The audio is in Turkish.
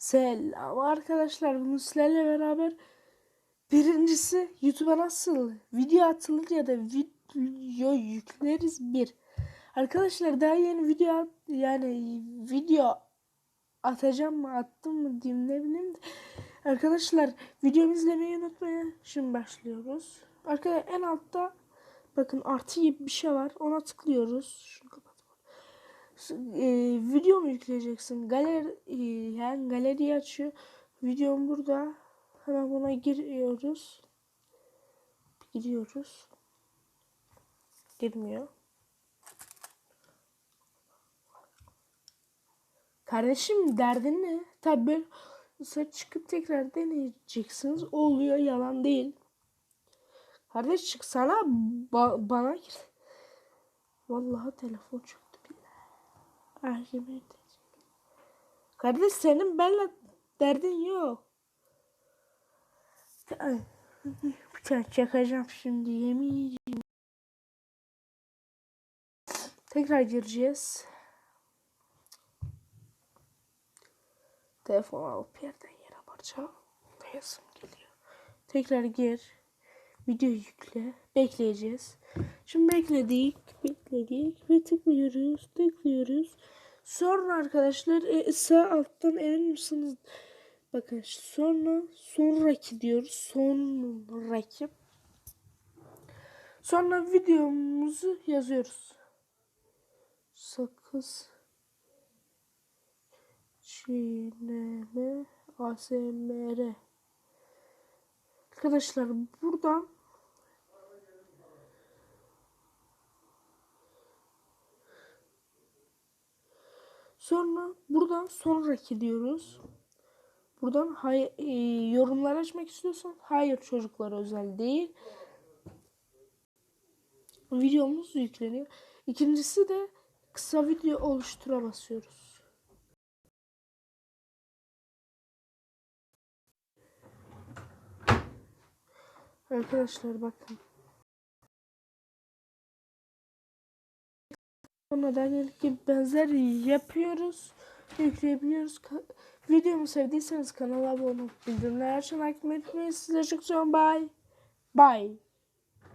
Selam arkadaşlar. Bugün sizlerle beraber birincisi YouTube'a nasıl video atılır ya da video yükleriz bir. Arkadaşlar daha yeni video at- yani video atacağım mı attım mı diyeyim ne bileyim de. Arkadaşlar videomu izlemeyi unutmayın. Şimdi başlıyoruz. Arkadaşlar en altta bakın artı gibi bir şey var. Ona tıklıyoruz. Şunu kapatalım e, video mu yükleyeceksin? Galeri e, yani galeriyi açıyor. Videom burada. Hemen buna giriyoruz. Giriyoruz. Girmiyor. Kardeşim derdin ne? Tabi böyle sonra çıkıp tekrar deneyeceksiniz. Oluyor yalan değil. Kardeş çıksana ba- bana gir. Vallahi telefon çöktü yemin ederim. Kardeş senin benimle derdin yok. Bıçak çakacağım şimdi yemin. Tekrar gireceğiz. Telefon alıp yerden yere parça. Yazım geliyor. Tekrar gir. Video yükle. Bekleyeceğiz. Şimdi bekledik. Bekledik. Ve tıklıyoruz. Tıklıyoruz. Sonra arkadaşlar e, sağ alttan emin misiniz? Bakın sonra sonraki diyoruz. Sonraki. Sonra videomuzu yazıyoruz. Sakız çiğneme ASMR Arkadaşlar buradan Sonra buradan sonraki diyoruz. Buradan hay e, yorumlar açmak istiyorsan hayır çocuklara özel değil. Videomuz yükleniyor. İkincisi de kısa video oluştura basıyoruz. Arkadaşlar bakın. Sonra da gibi benzer yapıyoruz. Yükleyebiliyoruz. Videomu sevdiyseniz kanala abone olup bildirimleri açmayı unutmayın. Sizleri çok seviyorum. Bye. Bye.